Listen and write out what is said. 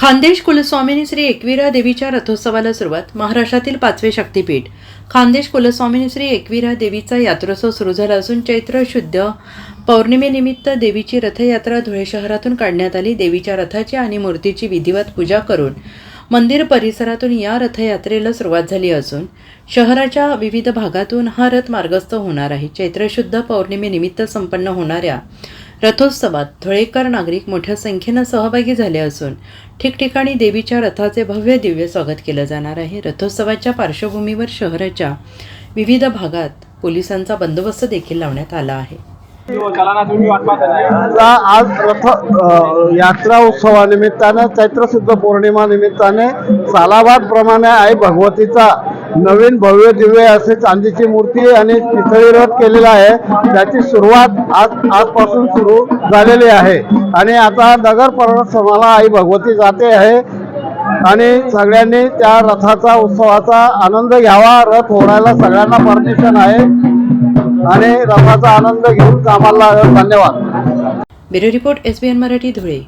खानदेश कुलस्वामिनी श्री एकविरा देवीच्या रथोत्सवाला सुरुवात महाराष्ट्रातील पाचवे शक्तीपीठ. खानदेश कुलस्वामिनी श्री एकविरा देवीचा यात्रोत्सव सुरू झाला असून चैत्र शुद्ध पौर्णिमेनिमित्त देवीची रथयात्रा धुळे शहरातून काढण्यात आली. देवीच्या रथाची आणि मूर्तीची विधिवत पूजा करून मंदिर परिसरातून या रथयात्रेला सुरुवात झाली असून शहराच्या विविध भागातून हा रथ मार्गस्थ होणार आहे. चैत्रशुद्ध पौर्णिमेनिमित्त संपन्न होणाऱ्या रथोत्सवात धुळेकर नागरिक मोठ्या संख्येनं सहभागी झाले असून ठिकठिकाणी देवीच्या रथाचे भव्य दिव्य स्वागत केलं जाणार आहे. रथोत्सवाच्या पार्श्वभूमीवर शहराच्या विविध भागात पोलिसांचा बंदोबस्त देखील लावण्यात आला आहे. आज रथ यात्रा उत्सवानिमित्तानं चैत्रसिद्ध पौर्णिमा निमित्ताने सालाबाद प्रमाणे आई भगवतीचा नवीन भव्य दिव्य असे चांदीची मूर्ती आणि पितळी रथ केलेला आहे. त्याची सुरुवात आज आजपासून सुरू झालेली आहे. आणि आता नगर परिसराला आई भगवती जाते आहे. आणि सगळ्यांनी त्या रथाचा उत्सवाचा आनंद घ्यावा. रथ ओढायला सगळ्यांना परमिशन आहे. आणि रथाचा आनंद घेऊन कामाला धन्यवाद. Bureau report S B N Marathi Dhule.